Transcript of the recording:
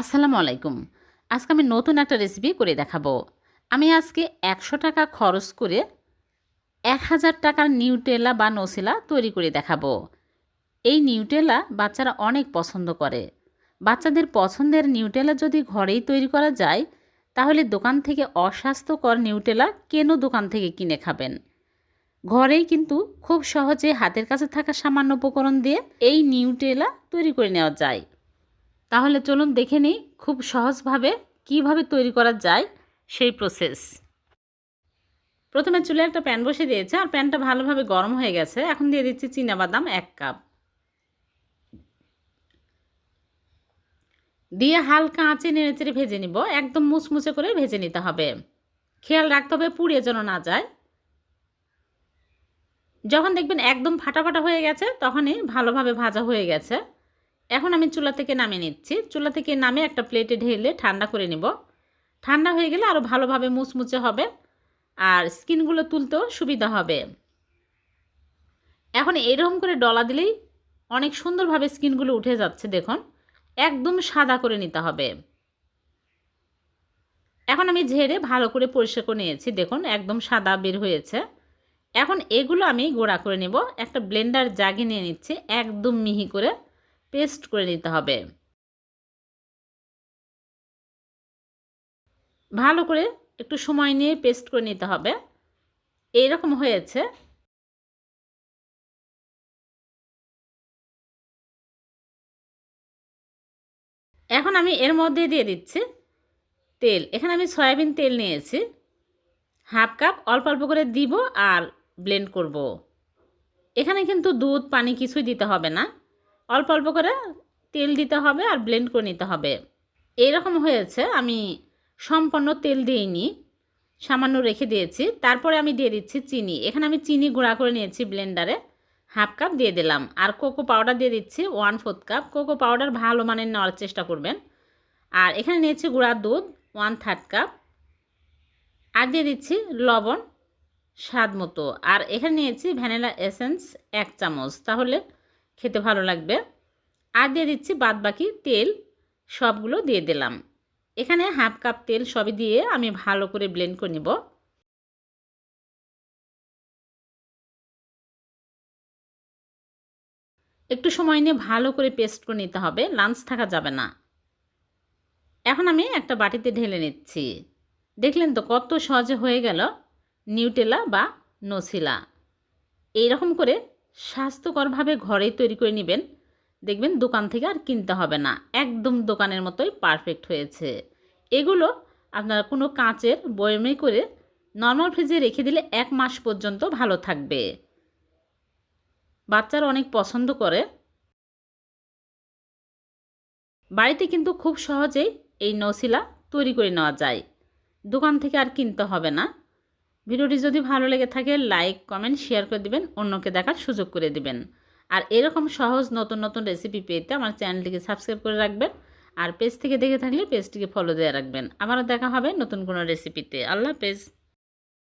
আসসালামু আলাইকুম। আজকে আমি নতুন একটা রেসিপি করে দেখাবো। আমি আজকে একশো টাকা খরচ করে এক হাজার টাকার নিউটেলা বা নসিলা তৈরি করে দেখাবো। এই নিউটেলা বাচ্চারা অনেক পছন্দ করে। বাচ্চাদের পছন্দের নিউটেলা যদি ঘরেই তৈরি করা যায়, তাহলে দোকান থেকে অস্বাস্থ্যকর নিউটেলা কেন দোকান থেকে কিনে খাবেন? ঘরেই কিন্তু খুব সহজে হাতের কাছে থাকা সামান্য উপকরণ দিয়ে এই নিউটেলা তৈরি করে নেওয়া যায়। তাহলে চলুন দেখে নিই খুব সহজভাবে কীভাবে তৈরি করা যায় সেই প্রসেস প্রথমে চুলে একটা প্যান বসে দিয়েছে, আর প্যানটা ভালোভাবে গরম হয়ে গেছে। এখন দিয়ে দিচ্ছি বাদাম এক কাপ। দিয়ে হালকা আঁচে নেড়ে চেড়ে ভেজে নিব। একদম মুচমুচে করে ভেজে নিতে হবে। খেয়াল রাখতে হবে পুড়িয়ে যেন না যায়। যখন দেখবেন একদম ফাটা ফাটা হয়ে গেছে, তখনই ভালোভাবে ভাজা হয়ে গেছে। এখন আমি চুলা থেকে নামিয়ে নিচ্ছি। চুলা থেকে নামে একটা প্লেটে ঢেলে ঠান্ডা করে নেব। ঠান্ডা হয়ে গেলে আরও ভালোভাবে মুচমুচে হবে আর স্কিনগুলো তুলতেও সুবিধা হবে। এখন এরকম করে ডলা দিলেই অনেক সুন্দরভাবে স্কিনগুলো উঠে যাচ্ছে, দেখুন। একদম সাদা করে নিতে হবে। এখন আমি ঝেড়ে ভালো করে পরিষ্কার করে নিয়েছি, দেখুন, একদম সাদা বের হয়েছে। এখন এগুলো আমি গোড়া করে নেব। একটা ব্লেন্ডার জাগে নিয়ে নিচ্ছি, একদম মিহি করে। পেস্ট করে নিতে হবে। ভালো করে একটু সময় নিয়ে পেস্ট করে নিতে হবে। এইরকম হয়েছে। এখন আমি এর মধ্যে দিয়ে দিচ্ছি তেল। এখানে আমি সয়াবিন তেল নিয়েছি। হাফ কাপ অল্প অল্প করে দিব আর ব্লেন্ড করব। এখানে কিন্তু দুধ, পানি কিছুই দিতে হবে না। অল্প অল্প করে তেল দিতে হবে আর ব্লেন্ড করে নিতে হবে। এরকম হয়েছে, আমি সম্পূর্ণ তেল দিইনি, সামান্য রেখে দিয়েছি। তারপরে আমি দিয়ে দিচ্ছি চিনি। এখানে আমি চিনি গুঁড়া করে নিয়েছি ব্লেন্ডারে হাফ কাপ দিয়ে দিলাম। আর কোকো পাউডার দিয়ে দিচ্ছি one fourth cup cocoa powder ভালো মানের নেওয়ার চেষ্টা করবেন। আর এখানে নিয়েছি গুঁড়ার দুধ ওয়ান থার্ড কাপ আর দিয়ে দিচ্ছি লবণ, স্বাদ মতো। আর এখানে নিয়েছি ভ্যানিলা এসেন্স এক চামচ। তাহলে খেতে ভালো লাগবে। আর দিয়ে দিচ্ছি বাদ বাকি তেল, সবগুলো দিয়ে দিলাম। এখানে হাফ কাপ তেল সবই দিয়ে আমি ভালো করে ব্লেন্ড করে নিব। একটু সময় নিয়ে ভালো করে পেস্ট করে নিতে হবে লাঞ্চ থাকা যাবে না। এখন আমি একটা বাটিতে ঢেলে নিচ্ছি। দেখলেন তো কত সহজে হয়ে গেল নিউটেলা বা নসিলা এইরকম করে স্বাস্থ্যকরভাবে ঘরেই তৈরি করে নেবেন। দেখবেন দোকান থেকে আর কিনতে হবে না। একদম দোকানের মতোই পারফেক্ট হয়েছে। এগুলো আপনারা কোনো কাঁচের বয়মে করে নর্মাল ফ্রিজে রেখে দিলে এক মাস পর্যন্ত ভালো থাকবে। বাচ্চারা অনেক পছন্দ করে। বাড়িতে কিন্তু খুব সহজেই এই নসিলা তৈরি করে নেওয়া যায়। দোকান থেকে আর কিনতে হবে না। ভিডিওটি যদি ভালো লেগে থাকে লাইক কমেন্ট শেয়ার করে দিবেন, অন্যকে দেখার সুযোগ করে দিবেন। আর এরকম সহজ নতুন নতুন রেসিপি পেতে আমার চ্যানেলটিকে সাবস্ক্রাইব করে রাখবেন, আর পেজ থেকে দেখে থাকলে পেজটিকে ফলো দিয়ে রাখবেন। আবারও দেখা হবে নতুন কোনো রেসিপিতে আল্লাহ হাফেজ।